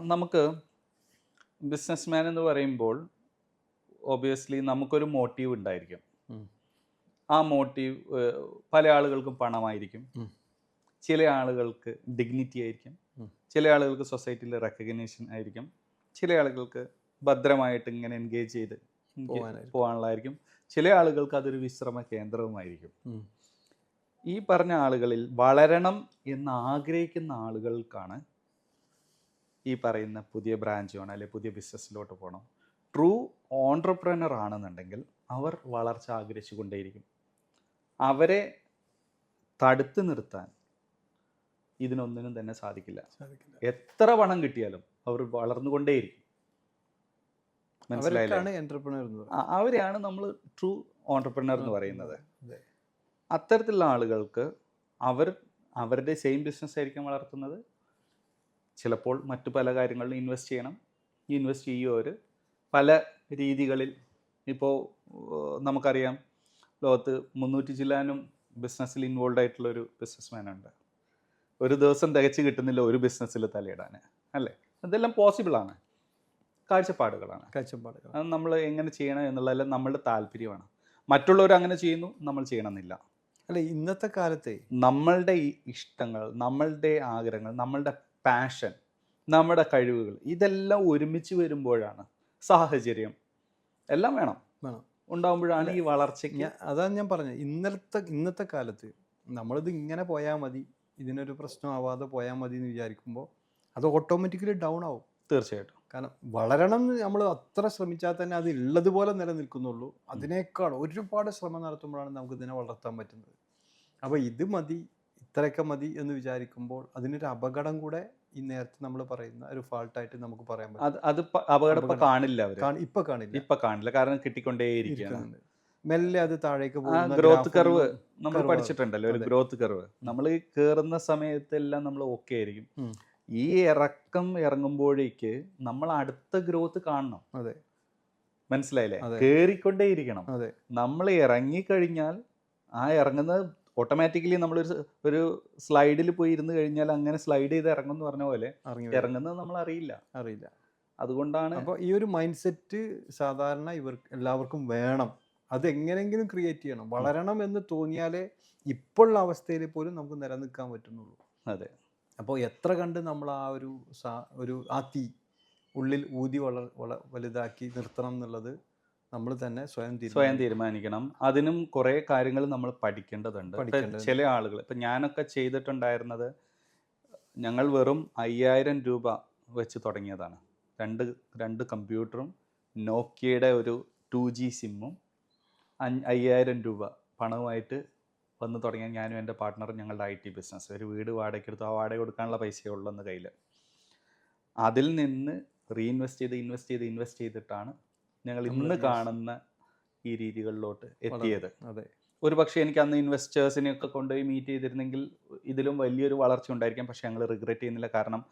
നമുക്ക് ബിസിനസ്മാൻ എന്ന് പറയുമ്പോൾ ഒബിയസ്ലി നമുക്കൊരു മോട്ടീവ് ഉണ്ടായിരിക്കും. ആ മോട്ടീവ് പല ആളുകൾക്കും പണമായിരിക്കും. ചില ആളുകൾക്ക് ഡിഗ്നിറ്റി ആയിരിക്കും. ചില ആളുകൾക്ക് സൊസൈറ്റിയിലെ റെക്കഗ്നേഷൻ ആയിരിക്കും. ചില ആളുകൾക്ക് ഭദ്രമായിട്ട് ഇങ്ങനെ എൻഗേജ് ചെയ്ത്. പോകാനുള്ളതായിരിക്കും. ചില ആളുകൾക്ക് അതൊരു വിശ്രമ കേന്ദ്രവുമായിരിക്കും. ഈ പറഞ്ഞ ആളുകളിൽ വളരണം എന്ന് ആഗ്രഹിക്കുന്ന ആളുകൾക്കാണ് ഈ പറയുന്ന പുതിയ ബ്രാഞ്ച് വേണം അല്ലെങ്കിൽ പുതിയ ബിസിനസ്സിലോട്ട് പോകണം. ട്രൂ ഓൺട്രപ്രനർ ആണെന്നുണ്ടെങ്കിൽ അവർ വളർച്ച ആഗ്രഹിച്ചു കൊണ്ടേയിരിക്കും. അവരെ തടുത്തു നിർത്താൻ ഇതിനൊന്നിനും തന്നെ സാധിക്കില്ല. എത്ര പണം കിട്ടിയാലും അവർ വളർന്നുകൊണ്ടേയിരിക്കും മനസ്സിലായില്ലേ? അവരെയാണ് നമ്മൾ ട്രൂ ഓൺട്രപ്രനർ എന്ന് പറയുന്നത്. അത്തരത്തിലുള്ള ആളുകൾക്ക് അവർ അവരുടെ സെയിം ബിസിനസ് ആയിരിക്കും വളർത്തുന്നത്. ചിലപ്പോൾ മറ്റു പല കാര്യങ്ങളിലും ഇൻവെസ്റ്റ് ചെയ്യണം. ഇൻവെസ്റ്റ് ചെയ്യുന്നവർ പല രീതികളിൽ ഇപ്പോൾ നമുക്കറിയാം ലോകത്ത് മുന്നൂറ്റി ചില്ലാനും ബിസിനസ്സിൽ ഇൻവോൾവ് ആയിട്ടുള്ള ഒരു ബിസിനസ്മാൻ ഉണ്ട്. ഒരു ദിവസം തികച്ച് കിട്ടുന്നില്ല ഒരു ബിസിനസ്സിൽ തലയിടാൻ അല്ലേ? അതെല്ലാം പോസിബിളാണ് കാഴ്ചപ്പാടുകളാണ്. കാഴ്ചപ്പാടുകൾ അത് നമ്മൾ എങ്ങനെ ചെയ്യണം എന്നുള്ളതെല്ലാം നമ്മളുടെ താല്പര്യമാണ്. മറ്റുള്ളവർ അങ്ങനെ ചെയ്യുന്നു നമ്മൾ ചെയ്യണമെന്നില്ല. അല്ല ഇന്നത്തെ കാലത്തെ നമ്മളുടെ ഈ ഇഷ്ടങ്ങൾ നമ്മളുടെ ആഗ്രഹങ്ങൾ നമ്മളുടെ പാഷൻ നമ്മുടെ കഴിവുകൾ ഇതെല്ലാം ഒരുമിച്ച് വരുമ്പോഴാണ് സാഹചര്യം. എല്ലാം വേണം. വേണം. ഉണ്ടാകുമ്പോഴാണ് ഈ വളർച്ചയ്ക്ക് അതാണ് ഞാൻ പറഞ്ഞത് ഇന്നലത്തെ ഇന്നത്തെ കാലത്ത് നമ്മളിത് ഇങ്ങനെ പോയാൽ മതി ഇതിനൊരു പ്രശ്നമാവാതെ പോയാൽ മതി എന്ന് വിചാരിക്കുമ്പോൾ അത് ഓട്ടോമാറ്റിക്കലി ഡൗൺ ആവും. തീർച്ചയായിട്ടും. കാരണം വളരണം എന്ന് നമ്മൾ അത്ര ശ്രമിച്ചാൽ തന്നെ അത് ഉള്ളതുപോലെ നിലനിൽക്കുന്നുള്ളൂ. അതിനേക്കാൾ ഒരുപാട് ശ്രമം നടത്തുമ്പോഴാണ് നമുക്ക് ഇതിനെ വളർത്താൻ പറ്റുന്നത്. അപ്പോൾ ഇത് മതി ഇത്രയൊക്കെ മതി എന്ന് വിചാരിക്കുമ്പോൾ അതിനൊരു അപകടം കൂടെ ഈ നേരത്തെ നമ്മൾ പറയുന്ന ഒരു ഫാൾട്ടായിട്ട് നമുക്ക് പറയാൻ പറ്റും. അത് അപകടം ഇപ്പൊ. കാണില്ല ഇപ്പൊ കാണില്ല. ഇപ്പൊ കാണില്ല. കാരണം കിട്ടിക്കൊണ്ടേയിരിക്കുകയാണ്. ഇരിക്കുന്നുണ്ട്. മെല്ലെ അത് താഴേക്ക് പോകുന്ന ഗ്രോത്ത് കർവ് നമ്മൾ പഠിച്ചിട്ടുണ്ടല്ലോ ഒരു. ഗ്രോത്ത് കർവ് നമ്മൾ കയറുന്ന സമയത്തെല്ലാം നമ്മൾ ഓക്കെ ആയിരിക്കും. ഈ ഇറക്കം ഇറങ്ങുമ്പോഴേക്ക് നമ്മൾ അടുത്ത ഗ്രോത്ത് കാണണം. അതെ. മനസ്സിലായില്ലേ? അതെ. നമ്മൾ ഇറങ്ങിക്കഴിഞ്ഞാൽ ആ ഇറങ്ങുന്നത് ഓട്ടോമാറ്റിക്കലി നമ്മളൊരു ഒരു സ്ലൈഡിൽ പോയി ഇരുന്ന് കഴിഞ്ഞാൽ അങ്ങനെ സ്ലൈഡ് ചെയ്ത് ഇറങ്ങും എന്ന് പറഞ്ഞ പോലെ ഇറങ്ങുന്നത് നമ്മൾ അറിയില്ല. അറിയില്ല. അതുകൊണ്ടാണ് അപ്പോൾ ഈ ഒരു മൈൻഡ് സെറ്റ് സാധാരണ ഇവർക്ക് എല്ലാവർക്കും വേണം. അത് എങ്ങനെങ്കിലും ക്രിയേറ്റ് ചെയ്യണം. വളരണം എന്ന് തോന്നിയാലേ ഇപ്പോഴുള്ള അവസ്ഥയിൽ പോലും നമുക്ക് നിലനിൽക്കാൻ പറ്റുന്നുള്ളൂ. അതെ. അപ്പോൾ എത്ര കണ്ട് നമ്മൾ ആ ഒരു സാ- ഒരു ആ തീ ഉള്ളിൽ ഊതി വള വള വലുതാക്കി നിർത്തണം എന്നുള്ളത് നമ്മൾ തന്നെ സ്വയം സ്വയം തീരുമാനിക്കണം. അതിനും കുറേ കാര്യങ്ങൾ നമ്മൾ പഠിക്കേണ്ടതുണ്ട്. ചില ആളുകൾ ഇപ്പം ഞാനൊക്കെ ചെയ്തിട്ടുണ്ടായിരുന്നത് ഞങ്ങൾ വെറും അയ്യായിരം രൂപ വെച്ച് തുടങ്ങിയതാണ്. രണ്ട് രണ്ട് കമ്പ്യൂട്ടറും നോക്കിയയുടെ ഒരു ടു ജി സിമ്മും അയ്യായിരം രൂപ പണവുമായിട്ട് വന്ന് തുടങ്ങിയ ഞാനും എന്റെ പാർട്ട്ണറും ഞങ്ങളുടെ ഐ ടി ബിസിനസ് ഒരു വീട് വാടകയ്ക്ക് എടുത്തു ആ വാടക കൊടുക്കാനുള്ള പൈസയേ ഉള്ളൂ എന്ന് കയ്യിൽ അതിൽ നിന്ന് റീഇൻവെസ്റ്റ് ചെയ്ത് ഇൻവെസ്റ്റ് ചെയ്ത് ഇൻവെസ്റ്റ് ചെയ്തിട്ടാണ് ഞങ്ങൾ ഇന്ന് കാണുന്ന ഈ രീതികളിലോട്ട് എത്തിയത്. അതെ. ഒരു പക്ഷേ എനിക്ക് അന്ന് ഇൻവെസ്റ്റേഴ്സിനെ ഒക്കെ കൊണ്ടുപോയി മീറ്റ് ചെയ്തിരുന്നെങ്കിൽ ഇതിലും വലിയൊരു വളർച്ച ഉണ്ടായിരിക്കാം. പക്ഷെ ഞങ്ങൾ റിഗ്രറ്റ് ചെയ്യുന്നില്ല. കാരണം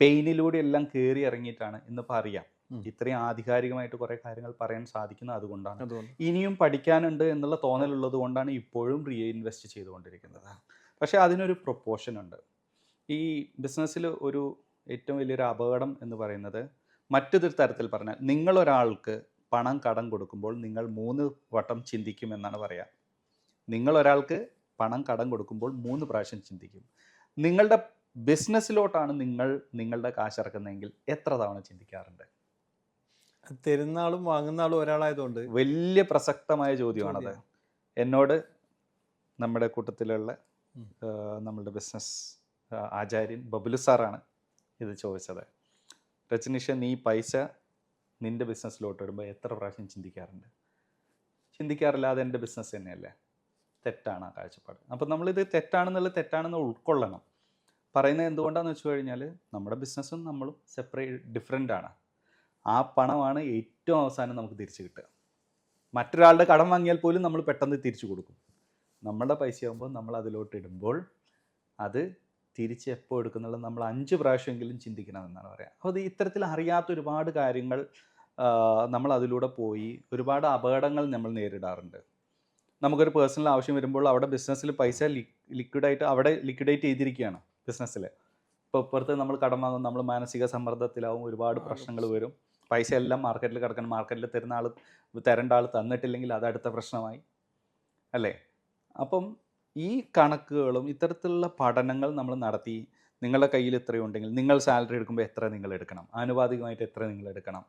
പെയിനിലൂടെ എല്ലാം കയറി ഇറങ്ങിയിട്ടാണ്. ഇന്നിപ്പോൾ അറിയാം. ഇത്രയും ആധികാരികമായിട്ട് കുറെ കാര്യങ്ങൾ പറയാൻ സാധിക്കുന്നത് അതുകൊണ്ടാണ്. ഇനിയും പഠിക്കാനുണ്ട് എന്നുള്ള തോന്നലുള്ളത് കൊണ്ടാണ് ഇപ്പോഴും റീ ഇൻവെസ്റ്റ് ചെയ്തുകൊണ്ടിരിക്കുന്നത്. പക്ഷെ അതിനൊരു പ്രൊപ്പോർഷൻ ഉണ്ട്. ഈ ബിസിനസ്സിൽ ഒരു ഏറ്റവും വലിയൊരു അപകടം എന്ന് പറയുന്നത് മറ്റൊരു തരത്തിൽ പറഞ്ഞാൽ നിങ്ങളൊരാൾക്ക് പണം കടം കൊടുക്കുമ്പോൾ നിങ്ങൾ മൂന്ന് വട്ടം ചിന്തിക്കും എന്നാണ് പറയുക നിങ്ങളൊരാൾക്ക് പണം കടം കൊടുക്കുമ്പോൾ മൂന്ന് പ്രാവശ്യം ചിന്തിക്കും. നിങ്ങളുടെ ബിസിനസ്സിലോട്ടാണ് നിങ്ങൾ നിങ്ങളുടെ കാശ് ഇറക്കുന്നതെങ്കിൽ എത്ര തവണ ചിന്തിക്കാറുണ്ട്? തരുന്നാളും വാങ്ങുന്നാളും വാങ്ങുന്ന ഒരാളായതുകൊണ്ട്. വലിയ പ്രസക്തമായ ചോദ്യമാണത്. ചോദ്യം. എന്നോട് നമ്മുടെ കൂട്ടത്തിലുള്ള. നമ്മളുടെ ബിസിനസ് ആചാര്യൻ ബബുലു സാറാണ് ഇത് ചോദിച്ചത്. രജനീഷ നീ പൈസ നിന്റെ ബിസിനസ്സിലോട്ട് വരുമ്പോൾ എത്ര പ്രാവശ്യം ചിന്തിക്കാറുണ്ട്? ചിന്തിക്കാറില്ല അത് എന്റെ ബിസിനസ് തന്നെയല്ലേ? തെറ്റാണ് ആ കാഴ്ചപ്പാട്. അപ്പം നമ്മളിത് തെറ്റാണെന്നുള്ളത് തെറ്റാണെന്ന് ഉൾക്കൊള്ളണം. പറയുന്നത് എന്തുകൊണ്ടാണെന്ന് വെച്ച് കഴിഞ്ഞാൽ നമ്മുടെ ബിസിനസ്സും നമ്മളും സെപ്പറേറ്റ് ഡിഫറെന്റ് ആണ്. ആ പണമാണ് ഏറ്റവും അവസാനം നമുക്ക് തിരിച്ചു കിട്ടുക. മറ്റൊരാളുടെ കടം വാങ്ങിയാൽ പോലും നമ്മൾ പെട്ടെന്ന് തിരിച്ചു കൊടുക്കും. നമ്മളുടെ പൈസയാകുമ്പോൾ നമ്മൾ അതിലോട്ട് ഇടുമ്പോൾ അത് തിരിച്ച് എപ്പോൾ എടുക്കുന്നുള്ളത് നമ്മൾ അഞ്ച് പ്രാവശ്യമെങ്കിലും ചിന്തിക്കണം എന്നാണ് പറയുക അപ്പോൾ അത് ഇത്തരത്തിൽ അറിയാത്ത ഒരുപാട് കാര്യങ്ങൾ നമ്മൾ അതിലൂടെ പോയി ഒരുപാട് അപകടങ്ങൾ നമ്മൾ നേരിടാറുണ്ട്. നമുക്കൊരു പേഴ്സണൽ ആവശ്യം വരുമ്പോൾ അവിടെ ബിസിനസ്സിൽ പൈസ ലിക്വിഡായിട്ട് അവിടെ ലിക്വിഡേറ്റ് ചെയ്തിരിക്കുകയാണ് ബിസിനസ്സിൽ. ഇപ്പോൾ ഇപ്പുറത്ത് നമ്മൾ കടം വാങ്ങും നമ്മൾ മാനസിക സമ്മർദ്ദത്തിലാവും ഒരുപാട് പ്രശ്നങ്ങൾ വരും. പൈസ എല്ലാം മാർക്കറ്റിൽ കിടക്കണം മാർക്കറ്റിൽ തരുന്ന ആൾ തരേണ്ട ആൾ തന്നിട്ടില്ലെങ്കിൽ അത് അടുത്ത പ്രശ്നമായി. അല്ലേ? അപ്പം ഈ കണക്കുകളും ഇത്തരത്തിലുള്ള പഠനങ്ങൾ നമ്മൾ നടത്തി നിങ്ങളുടെ കയ്യിൽ ഇത്രയുണ്ടെങ്കിൽ നിങ്ങൾ സാലറി എടുക്കുമ്പോൾ എത്ര നിങ്ങൾ എടുക്കണം? ആനുപാതികമായിട്ട് എത്ര നിങ്ങൾ എടുക്കണം?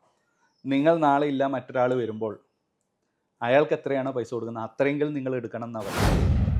നിങ്ങൾ നാളെ ഇല്ല മറ്റൊരാൾ വരുമ്പോൾ അയാൾക്ക് എത്രയാണോ പൈസ കൊടുക്കുന്നത്? അത്രയെങ്കിലും നിങ്ങൾ എടുക്കണം എന്നാണ് പറയുന്നത്.